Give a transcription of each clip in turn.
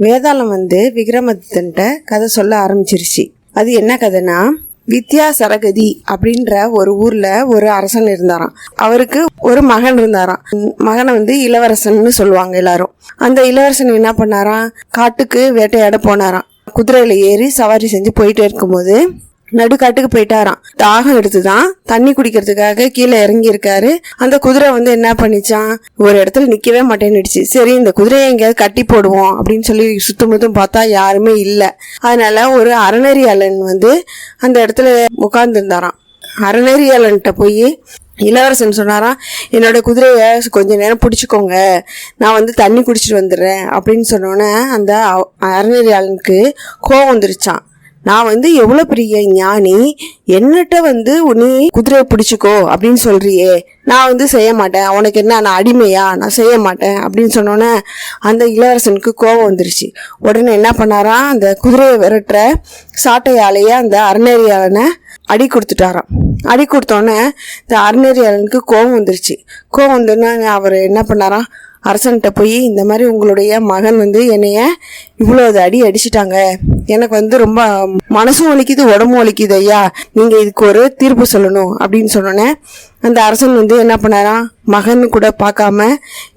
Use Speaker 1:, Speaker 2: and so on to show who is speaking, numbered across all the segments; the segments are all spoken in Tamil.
Speaker 1: வேதாளம் வந்து விக்ரமாதித்தன்ட்ட கதை சொல்ல ஆரம்பிச்சிருச்சு. அது என்ன கதைனா வித்யா சரகதி அப்படின்ற ஒரு ஊர்ல ஒரு அரசன் இருந்தாராம். அவருக்கு ஒரு மகன் இருந்தாராம். மகனை வந்து இளவரசன்னு சொல்லுவாங்க எல்லாரும். அந்த இளவரசன் என்ன பண்ணாராம்? காட்டுக்கு வேட்டையாட போனாராம். குதிரையில ஏறி சவாரி செஞ்சு போயிட்டே இருக்கும்போது நடுக்காட்டுக்கு போயிட்டாராம். தாகம் எடுத்துதான் தண்ணி குடிக்கிறதுக்காக கீழே இறங்கி இருக்காரு அந்த குதிரை வந்து என்ன பண்ணிச்சான் ஒரு இடத்துல நிக்கவே மாட்டேன்னுடுச்சு. சரி இந்த குதிரையை எங்கேயாவது கட்டி போடுவோம் அப்படின்னு சொல்லி சுத்தம் பார்த்தா யாருமே இல்லை. அதனால ஒரு அறநெறியாளன் வந்து அந்த இடத்துல உட்கார்ந்துருந்தாராம். அறநெறியாளன்ட்ட போய் இளவரசன் சொன்னாராம் என்னோட குதிரையை கொஞ்ச நேரம் பிடிச்சிக்கோங்க. நான் வந்து தண்ணி குடிச்சிட்டு வந்துடுறேன். அப்படின்னு சொன்னோன்னே அந்த அறநெறியாளனுக்கு கோவம் வந்துருச்சான் நான் வந்து எவ்வளோ பெரிய ஞானி? என்னட்ட வந்து நீ குதிரையை பிடிச்சிக்கோ அப்படின்னு சொல்றியே. நான் வந்து செய்ய மாட்டேன். உனக்கு என்ன? நான் அடிமையா? நான் செய்ய மாட்டேன் அப்படின்னு சொன்னோன்னே அந்த இளவரசனுக்கு கோபம் வந்துருச்சு. உடனே என்ன பண்ணாராம் அந்த குதிரையை விரட்டுற சாட்டையாலேயே அந்த அறநெறியாளனை அடி கொடுத்துட்டாராம். அடி கொடுத்தோன்னே இந்த அறநெறியாளனுக்கு கோபம் வந்துருச்சு. கோபம் வந்துன்னா அவர் என்ன பண்ணாராம் அரசன்கிட்ட போய் இந்த மாதிரி உங்களுடைய மகன் வந்து என்னைய இவ்வளோ அடி அடிச்சிட்டாங்க. எனக்கு வந்து ரொம்ப மனசும் வலிக்குது உடம்பும் வலிக்குது ஐயா. நீங்கள் இதுக்கு ஒரு தீர்ப்பு சொல்லணும் அப்படின்னு சொன்னோன்னே அந்த அரசன் வந்து என்ன பண்ணாராம் மகன் கூட பார்க்காம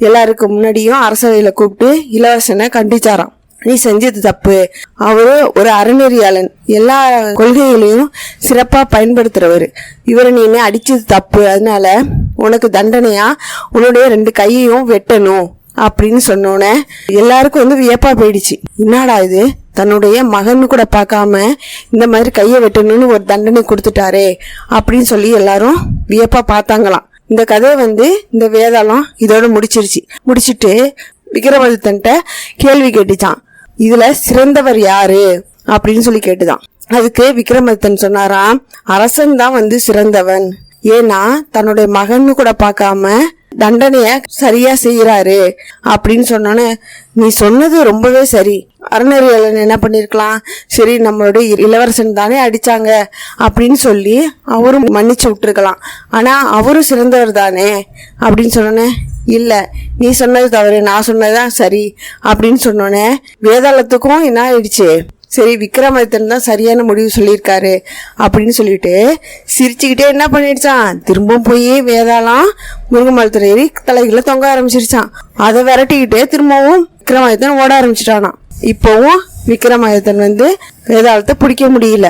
Speaker 1: எல்லாருக்கும் முன்னாடியும் அரசவையில் கூப்பிட்டு இளவரசனை கண்டிச்சாராம். நீ செஞ்சது தப்பு. அவரு ஒரு அறநெறியாளன். எல்லா கொள்கைகளையும் சிறப்பாக பயன்படுத்துறவர். இவரை நீ அடித்தது அடிச்சது தப்பு. அதனால உனக்கு தண்டனையா? உன்னுடைய ரெண்டு கையையும் வெட்டணும். அப்படின்னு சொன்னோன்னே எல்லாருக்கும் வந்து வியப்பா போயிடுச்சு. என்னடா இது? தன்னுடைய மகன் கூட பார்க்காம இந்த மாதிரி கையை வெட்டணும்னு ஒரு தண்டனை கொடுத்துட்டாரே அப்படின்னு சொல்லி எல்லாரும் வியப்பா பார்த்தாங்களாம். இந்த கதை வந்து இந்த வேதாளம் இதோட முடிச்சிருச்சு. முடிச்சுட்டு விக்ரமாதித்தன்ட்ட கேள்வி கேட்டுச்சான் இதுல சிறந்தவர் யாரு? அப்படின்னு சொல்லி கேட்டுதான். அதுக்கு விக்ரமத்தன் சொன்னாராம் அரசன் தான் வந்து சிறந்தவன். ஏன்னா தன்னுடைய மகன்னு கூட பார்க்காம தண்டனைய சரியா செய்யறாரு அப்படின்னு சொன்னோன்னே நீ சொன்னது ரொம்பவே சரி. அறநெறியாளன் என்ன பண்ணிருக்கலாம்? சரி நம்மளுடைய இ- இளவரசன் தானே அடிச்சாங்க. அப்படின்னு சொல்லி அவரும் மன்னிச்சு விட்டுருக்கலாம். ஆனா அவரும் சிறந்தவர் தானே? அப்படின்னு சொன்னோன்னே இல்லை நீ சொன்னது தவறு நான் சொன்னதுதான் சரி அப்படின்னு சொன்னோன்னே வேதாளத்துக்கும் என்ன ஆயிடுச்சு? சரி விக்ரமாதித்தன் தான் சரியான முடிவு சொல்லியிருக்காரு அப்படின்னு சொல்லிட்டு சிரிச்சுக்கிட்டே என்ன பண்ணிடுச்சான்? திரும்பவும் போய் வேதாளம் முருங்கமரத்துல ஏறி தலைகளை தொங்க ஆரம்பிச்சிருச்சான். அதை விரட்டிக்கிட்டே திரும்பவும் விக்ரமாதித்தன் ஓட ஆரம்பிச்சிட்டானாம். இப்போவும் விக்ரமாதித்தன் வந்து வேதாளத்தை பிடிக்க முடியல.